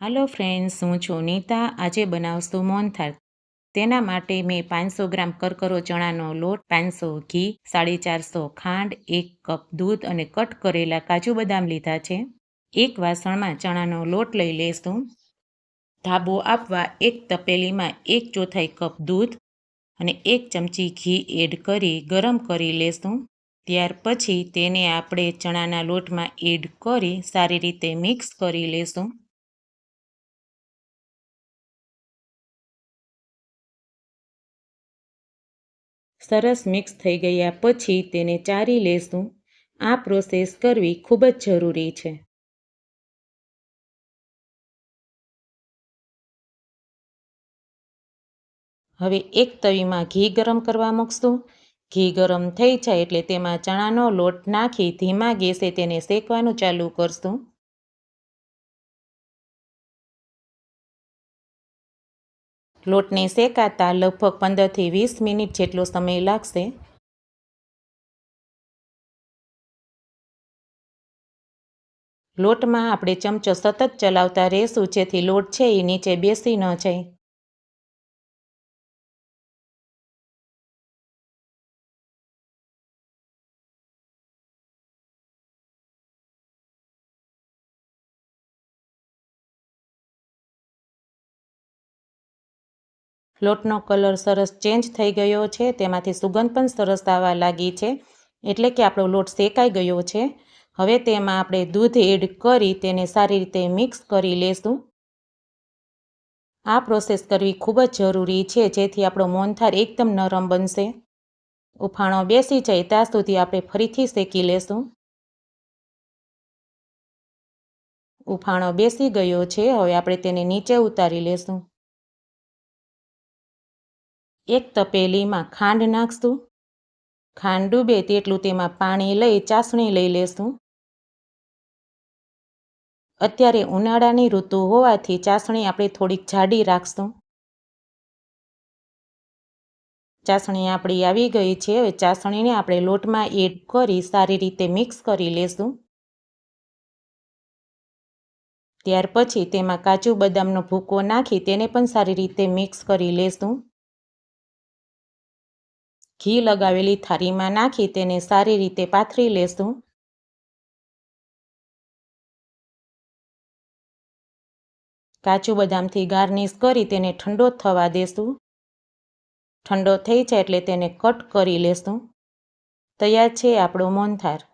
હાલો friends, હું છું નીતા. આજે બનાવશું મોહનથાળ. તેના માટે મેં પાંચસો ગ્રામ કરકરો ચણાનો લોટ, પાંચસો ઘી, સાડી ચારસો ખાંડ, એક કપ દૂધ અને કટ કરેલા કાજુ બદામ લીધા છે. એક વાસણમાં ચણાનો લોટ લઈ લેશું. ધાબો આપવા એક તપેલીમાં એક ચોથાઈ કપ દૂધ અને એક ચમચી ઘી એડ કરી ગરમ કરી લેશું. ત્યાર પછી તેને આપણે ચણાના લોટમાં એડ કરી સારી રીતે મિક્સ કરી લેશું. સરસ મિક્સ થઈ ગયા પછી તેને ચારી લેશું. આ પ્રોસેસ કરવી ખૂબ જ જરૂરી છે. હવે એક તવીમાં ઘી ગરમ કરવા મૂકશું. ઘી ગરમ થઈ જાય એટલે તેમાં ચણાનો લોટ નાખી ધીમા ગેસે તેને શેકવાનું ચાલુ કરશું. લોટને શેકાતા લગભગ પંદરથી વીસ મિનિટ જેટલો સમય લાગશે. લોટમાં આપણે ચમચો સતત ચલાવતા રહેશું, જેથી લોટ છે એ નીચે બેસી ન જાય. લોટનો કલર સરસ ચેન્જ થઈ ગયો છે. તેમાંથી સુગંધ પણ સરસ આવવા લાગી છે. એટલે કે આપણો લોટ શેકાઈ ગયો છે. હવે તેમાં આપણે દૂધ એડ કરી તેને સારી રીતે મિક્સ કરી લેશું. આ પ્રોસેસ કરવી ખૂબ જ જરૂરી છે, જેથી આપણો મોનથાર એકદમ નરમ બનશે. ઉફાણો બેસી જાય ત્યાં સુધી આપણે ફરીથી શેકી લેશું. ઉફાણો બેસી ગયો છે. હવે આપણે તેને નીચે ઉતારી લેશું. એક તપેલીમાં ખાંડ નાખશું. ખાંડ ડૂબે તેટલું તેમાં પાણી લઈ ચાસણી લઈ લેશું. અત્યારે ઉનાળાની ઋતુ હોવાથી ચાસણી આપણે થોડીક જાડી રાખશું. ચાસણી આપણી આવી ગઈ છે. હવે ચાસણીને આપણે લોટમાં એડ કરી સારી રીતે મિક્સ કરી લેશું. ત્યાર પછી તેમાં કાજુ બદામનો ભૂકો નાખી તેને પણ સારી રીતે મિક્સ કરી લેશું. ઘી લગાવેલી થાળીમાં નાખી તેને સારી રીતે પાથરી લેશું. કાજુ બદામથી ગાર્નિશ કરી તેને ઠંડો થવા દેશું. ઠંડો થઈ જાય એટલે તેને કટ કરી લેશું. તૈયાર છે આપણો મોહનથાળ.